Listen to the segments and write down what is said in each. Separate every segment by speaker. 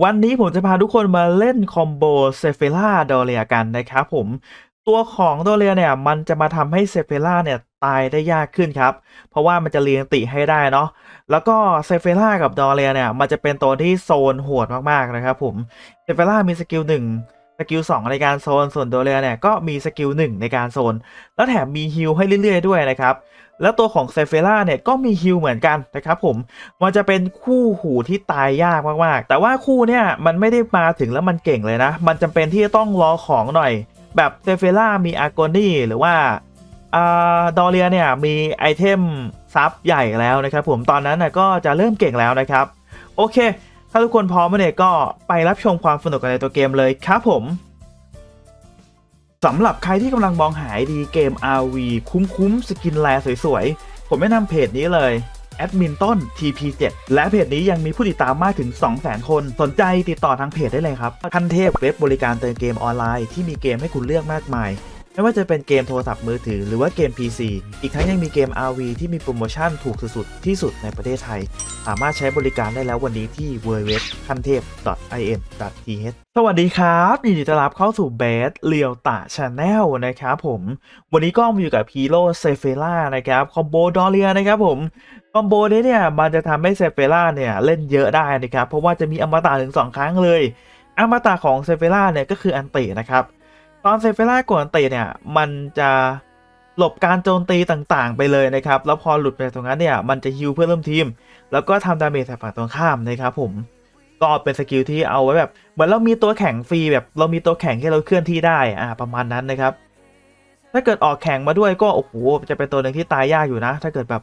Speaker 1: วันนี้ผมจะพาทุกคนมาเล่นคอมโบเซเฟล่าดอเรียกันนะครับผมตัวของดอเรียเนี่ยมันจะมาทำให้เซเฟล่าเนี่ยตายได้ยากขึ้นครับ เพราะว่ามันจะเรียงติให้ได้เนาะแล้วก็เซเฟล่ากับดอเรียเนี่ยมันจะเป็นตัวที่โซนโหดมากๆนะครับผมเซเฟล่ามีสกิลหนึ่งสกิลสองในการโซนส่วนดอเรียเนี่ยก็มีสกิลหนึ่งในการโซน แล้วแถมมีฮิลให้เรื่อยๆด้วยนะครับแล้วตัวของเซเฟล่าเนี่ยก็มีฮิลเหมือนกันนะครับผม มันจะเป็นคู่หูที่ตายยากมากๆ แต่ว่าคู่เนี่ยมันไม่ได้มาถึงแล้วมันเก่งเลยนะ มันจำเป็นที่จะต้องรอของหน่อย แบบเซเฟล่ามีอาร์โกนี่หรือว่าอ่าดอเรียเนี่ยมีไอเทมซับใหญ่แล้วนะครับผมตอนนั้นนะก็จะเริ่มเก่งแล้วนะครับ โอเค ถ้าทุกคนพร้อมแล้วเนี่ยก็ไปรับชมความสนุกกันในตัวเกมเลยครับผม สำหรับใครที่กำลังมองหายดีเกม RV คุ้มๆ สกินแลสวยๆ ผมแนะนำเพจนี้เลยแอดมินต้น TP7 และเพจนี้ยังมีผู้ติดตามมากถึง 200,000 คน สนใจติดต่อทางเพจได้เลยครับคันเทพเว็บบริการเติมเกมออนไลน์ที่มีเกมให้คุณเลือกมากมาย ไม่ว่าจะเป็นเกมโทรศัพท์มือถือหรือว่าเกม PC อีกทั้งยังมีเกม RV ที่มีโปรโมชั่นถูกสุดๆที่สุดในประเทศไทย สามารถใช้บริการได้แล้ววันนี้ที่ www คันเทพ .in.th สวัสดีครับยินดีต้อนรับเข้าสู่เบสเลียวตาชาแนลนะครับผม วันนี้ก็มาอยู่กับฮีโร่เซเฟล่านะครับคอมโบดอเรียนะครับผมคอมโบนี้เนี่ยมันจะทำให้เซเฟล่าเนี่ยเล่นเยอะได้นะครับ เพราะว่าจะมีอมตะถึง 2 ครั้งเลย อมตะของเซเฟล่าเนี่ยก็คืออันตินะครับ ตอนเซเฟล่ากดอันติเนี่ย มันจะหลบการโจมตีต่างๆ ไปเลยนะครับ แล้วพอหลุดไปตรงนั้นเนี่ย มันจะฮิวเพื่อนร่วมทีม แล้วก็ทำดาเมจใส่ฝั่งตรงข้ามนะครับผม ก็เป็นสกิลที่เอาไว้แบบ เหมือนเรามีตัวแข่งฟรีแบบเรามีตัวแข่งที่เราเคลื่อนที่ได้ อ่า ประมาณนั้นนะครับ ถ้าเกิดออกแข่งมาด้วยก็ โอ้โห จะเป็นตัวหนึ่งที่ตายยากอยู่นะ ถ้าเกิดแบบ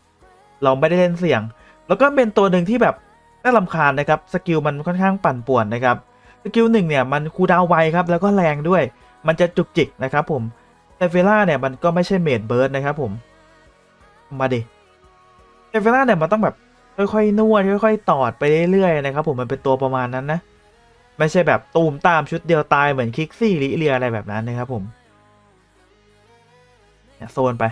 Speaker 1: เราไม่ได้เล่นเสี่ยง แล้วก็เป็นตัวหนึ่งที่แบบน่าลำคาญนะครับ สกิลมันค่อนข้างปั่นป่วนนะครับ สกิลหนึ่งเนี่ยมันคูดาวไวครับ แล้วก็แรงด้วย มันจะจุกจิกนะครับผมแต่เฟล่าเนี่ยมันก็ไม่ใช่เมดเบิร์ดนะครับผมมาดิแต่เฟล่าเนี่ยมันต้องแบบค่อยๆนวดค่อยๆตอดไปเรื่อยๆนะครับผมมันเป็นตัวประมาณนั้นนะไม่ใช่แบบตูมตามชุดเดียวตายเหมือนคิกซี่ลิเลียอะไรแบบนั้นนะครับผมเนี่ยโซนไป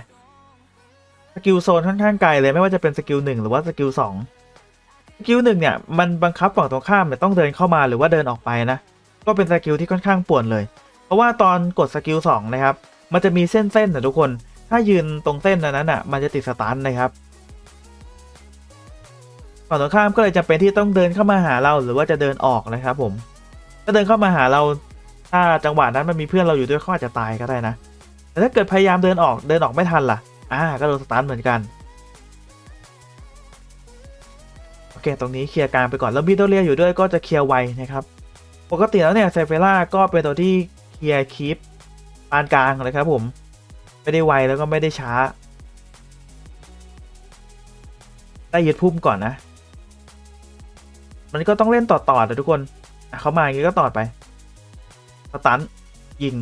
Speaker 1: สกิลโซนค่อนข้างไกลเลยไม่ว่าจะเป็นสกิลหนึ่งหรือว่าสกิลสองสกิลหนึ่งเนี่ยมันบังคับฝั่งตรงข้ามเนี่ยต้องเดินเข้ามาหรือว่าเดินออกไปนะก็เป็นสกิลที่ค่อนข้างป่วนเลย เพราะว่าตอนกดสกิลสองนะครับ มันจะมีเส้นๆนนะทุกคน ถ้ายืนตรงเส้นนั้นน่ะ มันจะติดสตันนะครับฝั่งตรงข้ามก็เลยจำเป็นที่ต้องเดินเข้ามาหาเราหรือว่าจะเดินออกนะครับผม ถ้าเดินเข้ามาหาเรา ถ้าจังหวะนั้นมันมีเพื่อนเราอยู่ด้วยเขาอาจจะตายก็ได้นะ แต่ถ้าเกิดพยายามเดินออกเดินออกไม่ทันล่ะ อ่า ก็โดนสตันเหมือนกันโอเคตรงนี้เคลียร์กลางไปก่อน แล้วมีตัวเรียอยู่ด้วยก็จะเคลียร์ไวนะครับ ปกติแล้วเนี่ยเซเฟล่าก็เป็นตัวที่ เคลียร์คีปปานกลางนะครับผม ไม่ได้ไวแล้วก็ไม่ได้ช้า ได้ยึดพุ่มก่อนนะ มันก็ต้องเล่นต่อๆแต่ทุกคนเขามาอย่างนี้ก็ต่อไปสตันยิง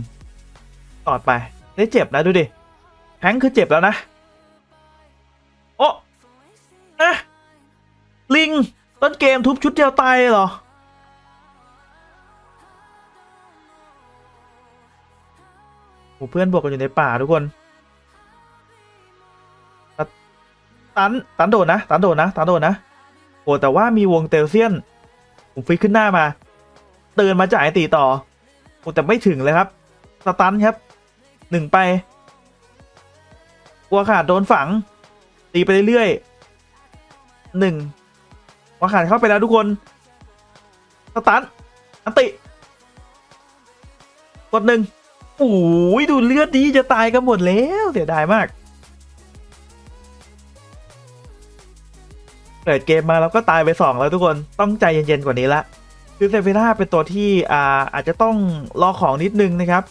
Speaker 1: ต่อไป ได้เจ็บนะดูดิแทงคือเจ็บแล้วนะ โอ้นะลิง ต้นเกมทุบชุดเดียวตายเหรอ เพื่อนบวกกันอยู่ในป่าทุกคนตันตันโดนนะตันโดนนะตันโดนนะโอ้แต่ว่ามีวงเตลเซียน ผมฟิกขึ้นหน้ามาเตือนมาจ่ายตีต่อโอ้แต่ไม่ถึงเลยครับ สตันครับหนึ่งไปวัวขาดโดนฝัง ตีไปเรื่อยๆหนึ่งวัวขาดเข้าไปแล้วทุกคน สตันอันติกดหนึ่ง โอ้ยดูเลือดดีจะตายกันหมดแล้วเสียดายมาก เปิดเกมมาแล้วก็ตายไปสองแล้วทุกคนต้องใจเย็นๆกว่านี้ละคือเซฟิล่าเป็นตัวที่อ่าอาจจะต้องรอของนิดนึงนะครับ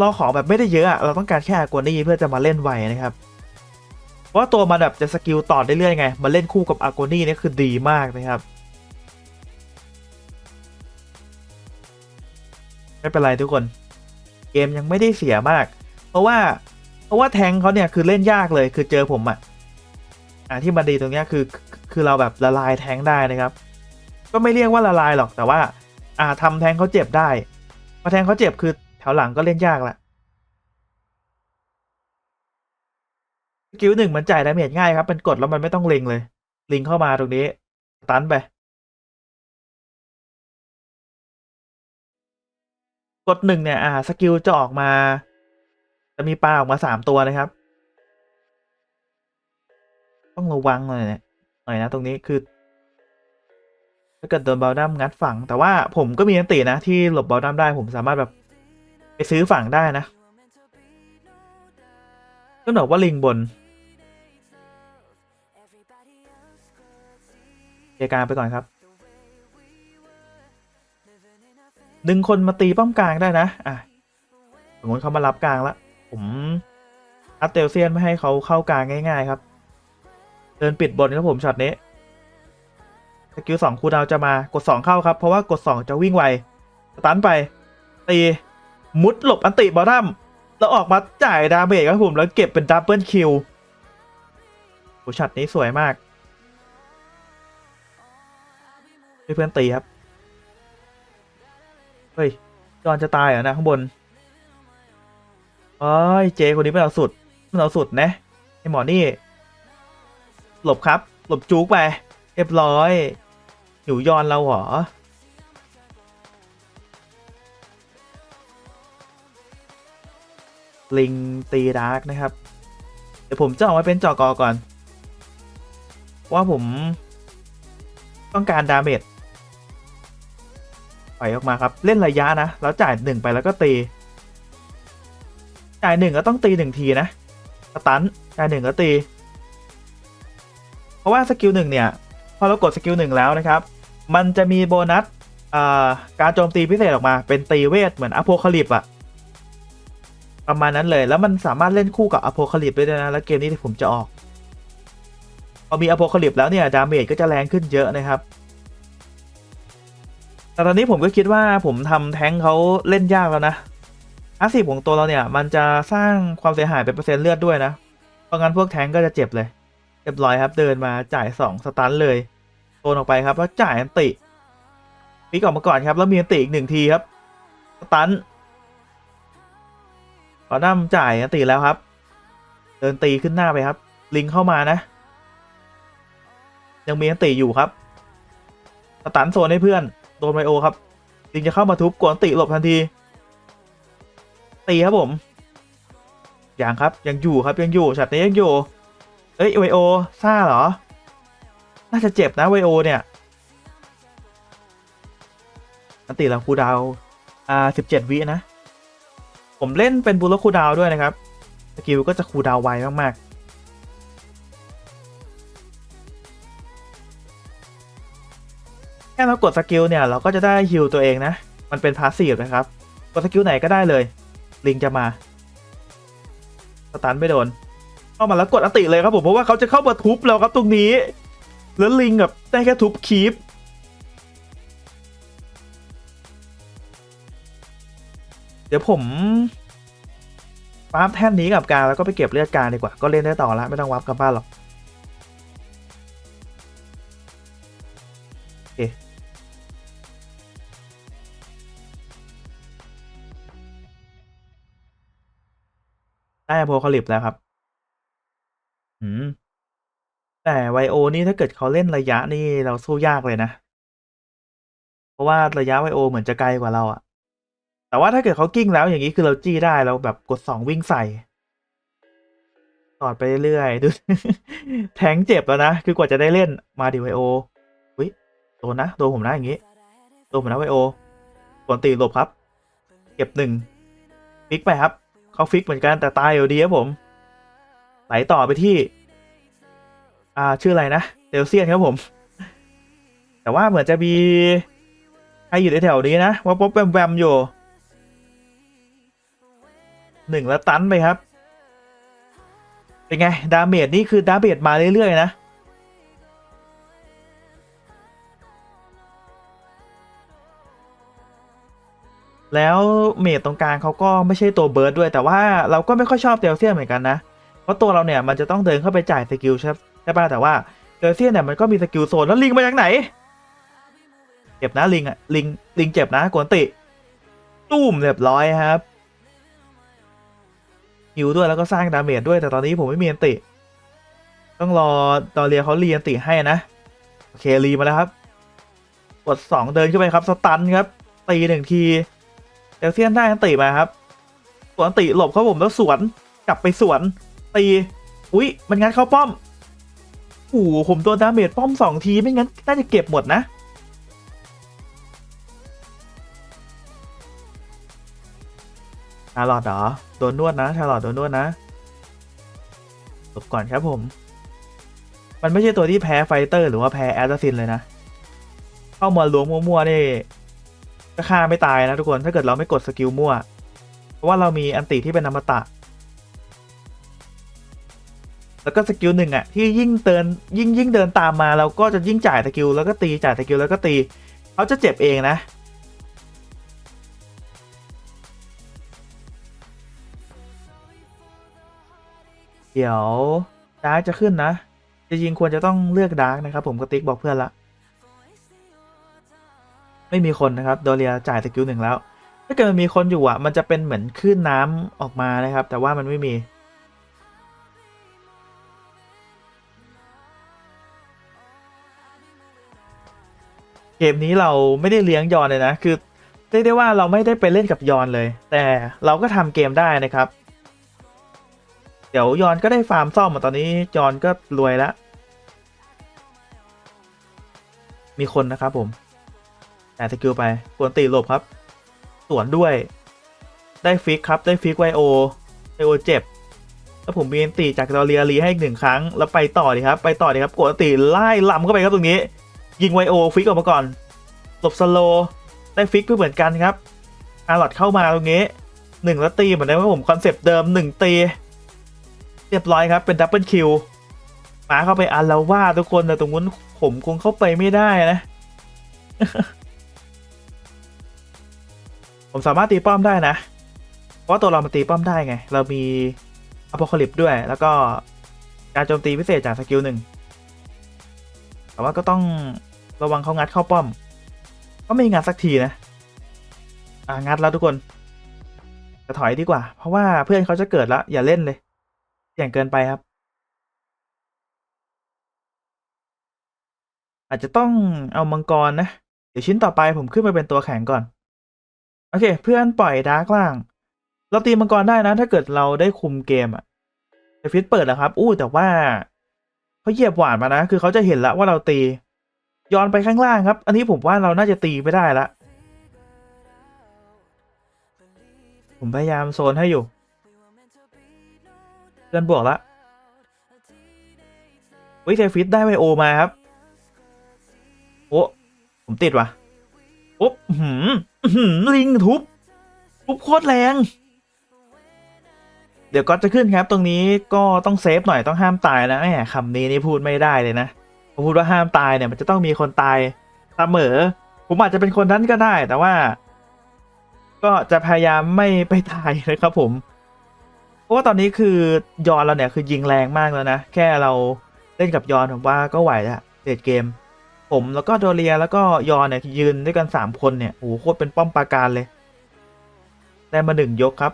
Speaker 1: รอของแบบไม่ได้เยอะเราต้องการแค่กวนี่เพื่อจะมาเล่นไวนะครับเพราะว่าตัวมันแบบจะสกิลต่อได้เรื่อยไงมาเล่นคู่กับอากนี่นี่คือดีมากนะครับไม่เป็นไรทุกคน เกมยังไม่ได้เสียมาก เพราะว่าเพราะว่าแทงเขาเนี่ยคือเล่นยากเลยคือเจอผมอะอะที่มันดีตรงเนี้ยคือคือเราแบบละลายแทงได้นะครับ ก็ไม่เรียกว่าละลายหรอกแต่ว่า อ่าทำแทงเขาเจ็บได้พอแทงเขาเจ็บคือแถวหลังก็เล่นยากละสกิลหนึ่งมันจ่ายดาเมจง่ายครับมันกดแล้วมันไม่ต้องเล็งเลย ลิงเข้ามาตรงนี้ตันไป ดหนึ่งเนี่ยอ่าสกิลจะออกมา จะมีปลาออกมาสามตัวนะครับ ต้องระวังหน่อยเนี่ยหน่อยนะตรงนี้คือถ้าเกิดโดนบอลดัมงัดฝั่งแต่ว่าผมก็มีอันตินะที่หลบบอลดัมได้ผมสามารถแบบไปซื้อฝั่งได้นะต้องบอกว่าลิงบนเยการไปก่อนครับ ดึงคนมาตีป้อมกลางได้นะ อะสมมติเขามารับกลางแล้วผมอัตเตลเซียนไม่ให้เขาเข้ากลางง่าย ๆ ครับ เดินปิดบนครับผมช็อตนี้สกิลสองคูดาวจะมากดสองเข้าครับ เพราะว่ากดสองจะวิ่งไวสตันไป ตีมุดหลบอันติบอทัมแล้วออกมาจ่ายดาเมจครับผมแล้วเก็บเป็นดับเบิลคิวโหช็อตนี้สวยมากเพื่อนตีครับ เฮ้ยจอนจะตายเหรอนะข้างบนโอ้ยเจคนนี้ไม่เอาสุดไม่เอาสุดนะไอหมอนี่ หลบครับ หลบจุกไปเรียบร้อยหนูยอนเราเหรอลิงตีดาร์กนะครับ เดี๋ยวผมจะออกมาเป็นจอกอก่อน ว่าผมต้องการดาเมจ อยออกมาครับเล่นระยะนะแล้วจ่ายหนึ่งไปแล้วก็ตี จ่ายหนึ่งก็ต้องตีหนึ่งทีนะสตันจ่ายหนึ่งก็ตี เพราะว่าสกิลหนึ่งเนี่ยพอเรากดสกิลหนึ่งแล้วนะครับ มันจะมีโบนัสการโจมตีพิเศษออกมาเป็นตีเวทเหมือนอโพคาลิปอะประมาณนั้นเลยแล้วมันสามารถเล่นคู่กับอโพคาลิปได้ด้วยนะแล้วเกมนี้ที่ผมจะออกพอมีอโพคาลิปแล้วเนี่ยดาเมจก็จะแรงขึ้นเยอะนะครับ แต่ตอนนี้ผมก็คิดว่าผมทำแท้งเขาเล่นยากแล้วนะอาสิบของตัวเราเนี่ย มันจะสร้างความเสียหายเป็นเปอร์เซ็นต์เลือดด้วยนะ เพราะงั้นพวกแท้งก็จะเจ็บเลยเรียบร้อยครับเดินมาจ่ายสองสตันเลยโซนออกไปครับแล้วจ่ายอันติปีกออกมาก่อนครับ แล้วมีอันติอีกหนึ่งทีครับสตันขอดั้มจ่ายอันติแล้วครับ เดินตีขึ้นหน้าไปครับ ลิงเข้ามานะ ยังมีอันติอยู่ครับสตันโซนให้เพื่อน โดนไมโอครับลิงจะเข้ามาทุบกวนติหลบทันที ตีครับผมอย่างครับยังอยู่ครับยังอยู่ฉัดนี้ยังอยู่ เอ้ยไวโอซ่าเหรอ น่าจะเจ็บนะไวโอเนี่ยอันติเราคูดาวอ่าสิบเจ็ดวินะ ผมเล่นเป็นบูลลคูดาวด้วยนะครับ สกิลก็จะคูดาวไวมากๆ ค่เรากดสกิลเนี่ยเราก็จะได้ฮิลตัวเองนะ มันเป็นพาสซีฟนะครับ กดสกิลไหนก็ได้เลย ลิงจะมาสตันไม่โดน เข้ามาแล้วกดอติเลยครับผมเพราะว่าเขาจะเข้ามาทุบเราครับตรงนี้ แล้วลิงแบบได้แค่ทุบคีปเดี๋ยวผมวาร์ปแท่นนี้กับการแล้วก็ไปเก็บเลือดการดีกว่า ก็เล่นได้ต่อแล้วไม่ต้องวาร์ปกลับบ้านหรอก ได้โพคาลิปแล้วครับ อืม แต่ไวโอนี่ถ้าเกิดเขาเล่นระยะนี่เราสู้ยากเลยนะ เพราะว่าระยะไวโอเหมือนจะไกลกว่าเราอะแต่ว่าถ้าเกิดเขากิ้งแล้วอย่างนี้คือเราจี้ได้เราแบบกดสองวิ่งใส่ตอดไปเรื่อยๆดู แทงเจ็บแล้วนะ คือกว่าจะได้เล่นมาดิไวโอวิโดนนะโดนผมนะอย่างนี้โดนผมนะไวโอส่วนตีหลบครับ เก็บหนึ่งฟิกไปครับ เขาฟิกเหมือนกันแต่ตายอยู่ดีครับผม ไหลต่อไปที่ อ่าชื่ออะไรนะเดลเซียนครับผม แต่ว่าเหมือนจะมีใครอยู่ในแถวนี้นะว่าป๊อปแวมแวมอยู่หนึ่งแล้วตันไปครับ เป็นไง ดาเมจนี่คือดาเมจมาเรื่อยๆนะ แล้วเมจตรงกลางเขาก็ไม่ใช่ตัวเบิร์ดด้วย แต่ว่าเราก็ไม่ค่อยชอบเดลเซียนเหมือนกันนะ เพราะตัวเราเนี่ยมันจะต้องเดินเข้าไปจ่ายสกิลใช่ใช่ป่ะแต่ว่าเดลเซียนเนี่ยมันก็มีสกิลโซนแล้วลิงมาจากไหน เจ็บนะลิงอะลิงลิงเจ็บนะกวนติตุ้มเรียบร้อยครับฮิวด้วยแล้วก็สร้างดาเมจด้วยแต่ตอนนี้ผมไม่มีอันติ ต้องรอดอเรียเขาเรียนติให้นะ โอเครีมาแล้วครับ กดสองเดินขึ้นไปครับ สตันครับตีหนึ่งที เอลเซียนได้อันติมาครับสวนอันติหลบครับผมแล้วสวนกลับไปสวนตีอุ้ยมันงัดเข้าป้อมโอ้โหผมโดนดาเมจป้อมสองทีไม่งั้นน่าจะเก็บหมดนะชาลอตเหรอโดนนวดนะชาลอตโดนนวดนะหลบก่อนครับผม มันไม่ใช่ตัวที่แพ้ไฟเตอร์ หรือว่าแพ้แอสซัสซินเลยนะ เข้ามาล้วงมั่วๆนี่ ก็ฆ่าไม่ตายนะทุกคนถ้าเกิดเราไม่กดสกิลมั่ว เพราะว่าเรามีอันติที่เป็นอมตะ แล้วก็สกิลหนึ่งอะที่ยิ่งเดินยิ่งยิ่งเดินตามมาเราก็จะยิ่งจ่ายสกิลแล้วก็ตีจ่ายสกิลแล้วก็ตีเขาจะเจ็บเองนะเดี๋ยวดาร์กจะขึ้นนะจริงๆควรจะต้องเลือกดาร์กนะครับผมกระติกบอกเพื่อนละ ไม่มีคนนะครับโดเรียจ่ายสกิลหนึ่งแล้ว ถ้าเกิดมันมีคนอยู่อะ มันจะเป็นเหมือนคลื่นน้ำออกมานะครับ แต่ว่ามันไม่มีเกมนี้เราไม่ได้เลี้ยงยอนเลยนะ คือเรียกได้ว่าเราไม่ได้ไปเล่นกับยอนเลย แต่เราก็ทำเกมได้นะครับ เดี๋ยวยอนก็ได้ฟาร์มซ่อมมาตอนนี้ยอนก็รวยแล้ว มีคนนะครับผม แต่สกิลไปกวนตีหลบครับ สวนด้วย ได้ฟิกครับ ได้ฟิกไวโอไวโอเจ็บ แล้วผมมีอันตีจากดอเรียรีให้อีกหนึ่งครั้ง แล้วไปต่อดีครับ ไปต่อดีครับกวนตีไล่ลำเข้าไปครับตรงนี้ ยิงไวโอฟิกออกมาก่อน หลบสโล ได้ฟิกไปเหมือนกันครับ อาร์ลอดเข้ามาตรงนี้หนึ่งแล้วตีเหมือนเดิมครับผมคอนเซปต์เดิมหนึ่งตี เรียบร้อยครับเป็นดับเบิลคิวมาเข้าไปอาร์ละว่าทุกคนแต่ตรงนู้นผมคงเข้าไปไม่ได้นะ ผมสามารถตีป้อมได้นะ เพราะว่าตัวเรามันตีป้อมได้ไง เรามีอ p o คลิปด้วย แล้วก็การโจมตีพิเศษจากสกิลหนึ่งแต่ว่าก็ต้องระวังเขางัดเข้าป้อม ก็ไม่งัดสักทีนะ อ่างัดแล้วทุกคน จะถอยดีกว่า เพราะว่าเพื่อนเขาจะเกิดแล้วอย่าเล่นเลยเสี่ยงเกินไปครับ อาจจะต้องเอามังกรนะ เดี๋ยวชิ้นต่อไปผมขึ้นมาเป็นตัวแข็งก่อน โอเค เพื่อนปล่อยดาร์กล่าง เราตีมังกรได้นะ ถ้าเกิดเราได้คุมเกมอะแต่ฟิตเปิดแล้วครับ อู้แต่ว่าเขาเหยียบหวานมานะ คือเขาจะเห็นแล้วว่าเราตี ย้อนไปข้างล่างครับ อันนี้ผมว่าเราน่าจะตีไม่ได้ละผมพยายามโซนให้อยู่เพื่อนบวกละวิเทฟิตได้ไวโอมาครับ โอ้ผมติดวะโอ้อื้อหืม ลิงทุบ ทุบโคตรแรง เดี๋ยวก็จะขึ้นครับ ตรงนี้ก็ต้องเซฟหน่อยต้องห้ามตายนะแหมคำนี้นี่พูดไม่ได้เลยนะผมพูดว่าห้ามตายเนี่ย มันจะต้องมีคนตายเสมอ ผมอาจจะเป็นคนนั้นก็ได้ แต่ว่า ก็จะพยายามไม่ไปตายนะครับผมเพราะว่าตอนนี้คือยอนเราเนี่ยคือยิงแรงมากแล้วนะ แค่เราเล่นกับยอนผมว่าก็ไหวแล้วเดทเกม ผมแล้วก็โดเรียแล้วก็ยอนเนี่ยยืนด้วยกันสามคนเนี่ยโอ้โหโคตรเป็นป้อมปราการเลยได้มาหนึ่งยกครับ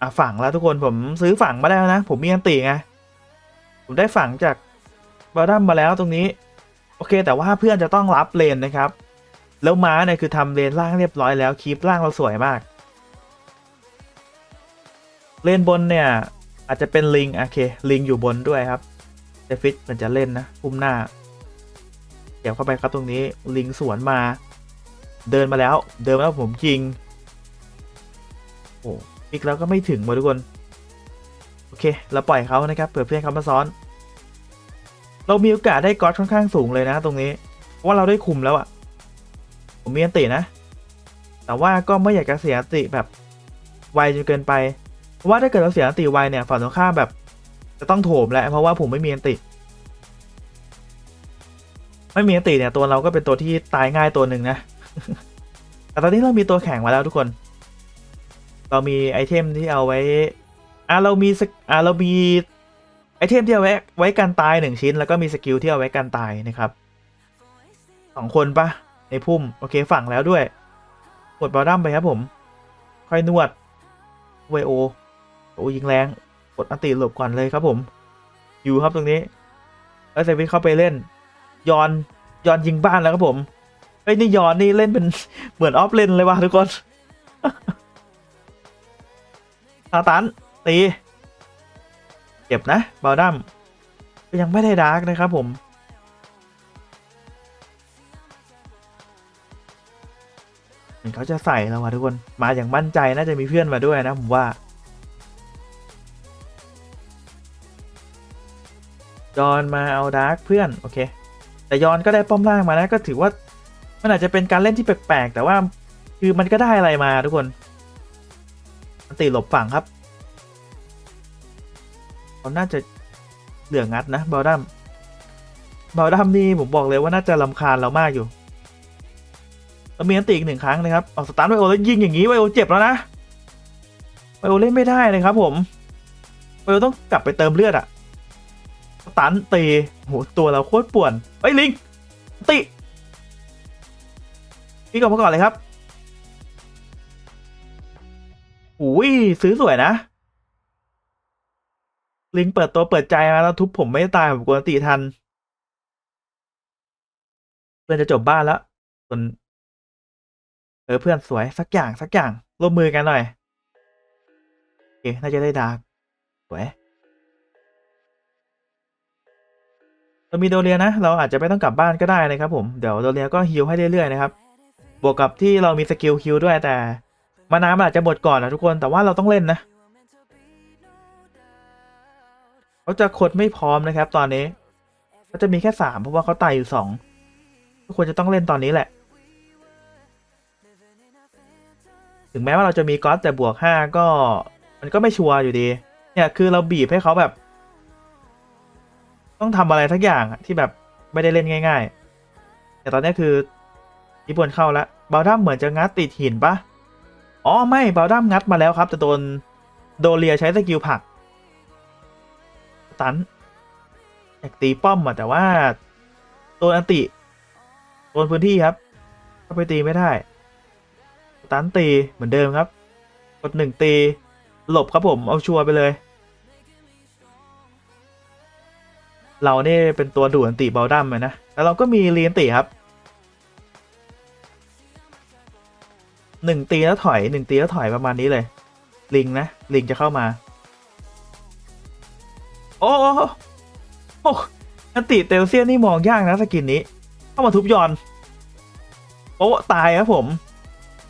Speaker 1: อะฝั่งแล้วทุกคนผมซื้อฝั่งมาแล้วนะ ผมมีอันติไงผมได้ฝั่งจากบาดัมมาแล้วตรงนี้ โอเค แต่ว่าเพื่อนจะต้องรับเลนนะครับ แล้วม้าเนี่ยคือทำเลนล่างเรียบร้อยแล้วคีปล่างเราสวยมาก เลนบนเนี่ย อาจจะเป็นลิงโอเค ลิงอยู่บนด้วยครับเดฟิตมันจะเล่นนะพุ่มหน้า เดี๋ยวเข้าไปครับตรงนี้ลิงสวนมา เดินมาแล้ว เดินมาแล้วผมยิงโอ้อีกแล้วก็ไม่ถึงหมาทุกคน โอเค เราปล่อยเขานะครับเผื่อเพื่อนเขามาซ้อน เรามีโอกาสได้ก๊อตค่อนข้างสูงเลยนะตรงนี้เพราะว่าเราได้คุมแล้วอะผมมีอันตินะ แต่ว่าก็ไม่อยากจะเสียอันติแบบไวจนเกินไป เพราะว่าถ้าเกิดเราเสียอันติไวเนี่ยฝั่งตรงข้ามแบบ จะต้องโถมแหละเพราะว่าผมไม่มีอันติ ไม่มีอันติเนี่ยตัวเราก็เป็นตัวที่ตายง่ายตัวหนึ่งนะ แต่ตอนนี้เรามีตัวแข็งมาแล้วทุกคน เรามีไอเทมที่เอาไว้อะเรามีสกอะเรามีไอเทมที่เอาไว้ไว้กันตายหนึ่งชิ้น แล้วก็มีสกิลที่เอาไว้กันตายนะครับสองคนปะในพุ่มโอเคฝั่งแล้วด้วยกดบอลดัมไปครับผม ค่อยนวดไวโอโอ้ยิงแรงกดอันติหลบก่อนเลยครับผม อยู่ครับตรงนี้ แล้วเซฟิตเข้าไปเล่น ยอนยอนยิงบ้านแล้วครับผมเฮ้ยนี่ยอนนี่เล่นเป็นเหมือนออฟเลนเลยว่ะทุกคนซาตันตีเจ็บนะบาดัมยังไม่ได้ดาร์กนะครับผมเหมือนเขาจะใส่แล้วว่ะทุกคนมาอย่างมั่นใจน่าจะมีเพื่อนมาด้วยนะผมว่ายอนมาเอาดาร์กเพื่อน โอเค แต่ยอนก็ได้ป้อมล่างมานะก็ถือว่ามันอาจจะเป็นการเล่นที่แปลกๆแต่ว่าคือมันก็ได้อะไรมาทุกคนมันตีหลบฝั่งครับเขาน่าจะเหลืองัดนะบอลดัมบอลดัมนี่ผมบอกเลยว่าน่าจะลำคาญเรามากอยู่เรามีอันตีอีกหนึ่งครั้งนะครับเอาสตาร์ทไวโอแล้วยิงอย่างนี้ไวโอเจ็บแล้วนะไวโอเล่นไม่ได้เลยครับผมไวโอต้องกลับไปเติมเลือดอะ ตาร์ทตีโหตัวเราโคตรป่วนเฮ้ยลิงติพี่ก่อนมาก่อนเลยครับอุ้ยซื้อสวยนะ ลิงเปิดตัวเปิดใจมาแล้วทุบผมไม่ตายผมกวนตีทันเพื่อนจะจบบ้านแล้วส่วนเออเพื่อนสวยสักอย่างสักอย่างร่วมมือกันหน่อยโอเคน่าจะได้ดาร์กสวย เรามีโดเรียนะ เราอาจจะไม่ต้องกลับบ้านก็ได้นะครับผมเดี๋ยวโดเรียก็ฮิลให้เรื่อยๆนะครับบวกกับที่เรามีสกิลคิวด้วยแต่มาน้ำอาจจะหมดก่อนนะทุกคนแต่ว่าเราต้องเล่นนะเขาจะคดไม่พร้อมนะครับ ตอนนี้ก็จะมีแค่สามเพราะว่าเขาตายอยู่สองทุกคนจะต้องเล่นตอนนี้แหละ ถึงแม้ว่าเราจะมีก๊อตแต่บวกห้าก็ มันก็ไม่ชัวร์อยู่ดี เนี่ยคือเราบีบให้เขาแบบ ต้องทำอะไรทักอย่างที่แบบไม่ได้เล่นง่าย ๆ แต่ตอนนี้คือญี่ปุ่นเข้าแล้วบาลดัมเหมือนจะงัดติดหินปะอ๋อไม่บาลดัมงัดมาแล้วครับแต่โดนโดเรียใช้สกิลผักตันอยากตีป้อมอะแต่ว่าโดนอันติโดนพื้นที่ครับก็ไปตีไม่ได้ตันตีเหมือนเดิมครับ กดหนึ่งตี หลบครับผมเอาชัวร์ไปเลย เราเนี่เป็นตัวดูดอันติเบลดัมเลยนะ แล้วเราก็มีเรียนติครับหนึ่งตีแล้วถอยหนึ่งตีแล้วถอยประมาณนี้เลย ลิงนะ ลิงจะเข้ามา โอ้โอ้อันติเตลเซียนนี่มองยากนะสกินนี้ เข้ามาทุบยอน โอ้ตายครับผม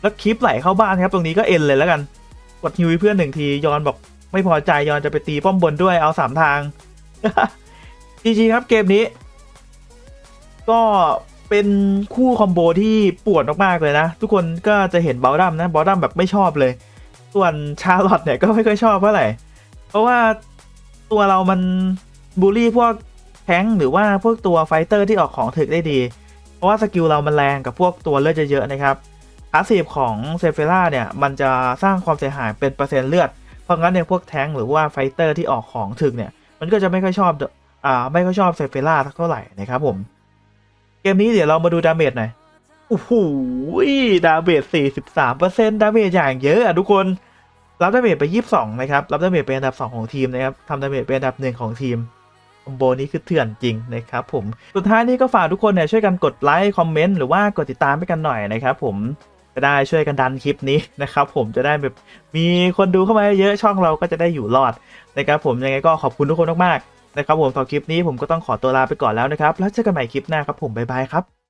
Speaker 1: แล้วคลิปไหลเข้าบ้านครับ ตรงนี้ก็เอ็นเลยแล้วกัน กดฮิวเพื่อนหนึ่งทียอนบอก ไม่พอใจยอนจะไปตีป้อมบนด้วยเอาสามทาง จีจีครับเกมนี้ ก็เป็นคู่คอมโบที่ปวดมากๆเลยนะ ทุกคนก็จะเห็นบอลดัมนะบอลดัมแบบไม่ชอบเลย ส่วนชาร์ลอตเนี่ยก็ไม่ค่อยชอบเท่าไหร่เพราะว่าตัวเรามันบูลลี่พวกแทงหรือว่าพวกตัวไฟเตอร์ที่ออกของถึกได้ดี เพราะว่าสกิลเรามันแรงกับพวกตัวเลือดเยอะๆนะครับพาสซีฟของเซฟเฟล่าเนี่ย มันจะสร้างความเสียหายเป็นเปอร์เซ็นต์เลือด เพราะงั้นเนี่ยพวกแท้งหรือว่าไฟเตอร์ที่ออกของถึกเนี่ย มันก็จะไม่ค่อยชอบ อ่าไม่ค่อยชอบเซฟเฟล่าสักเท่าไหร่นะครับผม เกมนี้เดี๋ยวเรามาดูดาเมจหน่อยโอ้โหดาเมจ43%ดาเมจอย่างเยอะอะทุกคนรับดาเมจไป 22 นะครับ รับดาเมจเป็นอันดับ 2 ของทีมนะครับทำดาเมจเป็นอันดับ 1 ของทีมคอมโบนี้คือเถื่อนจริงนะครับผม สุดท้ายนี้ก็ฝากทุกคนเนี่ยช่วยกันกดไลค์ คอมเมนต์ หรือว่ากดติดตามไปกันหน่อยนะครับผม จะได้ช่วยกันดันคลิปนี้นะครับผม จะได้แบบมีคนดูเข้ามาเยอะ ช่องเราก็จะได้อยู่รอดนะครับผม ยังไงก็ขอบคุณทุกคนมากๆ นะครับผมสำหรับคลิปนี้ผมก็ต้องขอตัวลาไปก่อนแล้วนะครับแล้วเจอกันใหม่คลิปหน้าครับผมบ๊ายบายครับ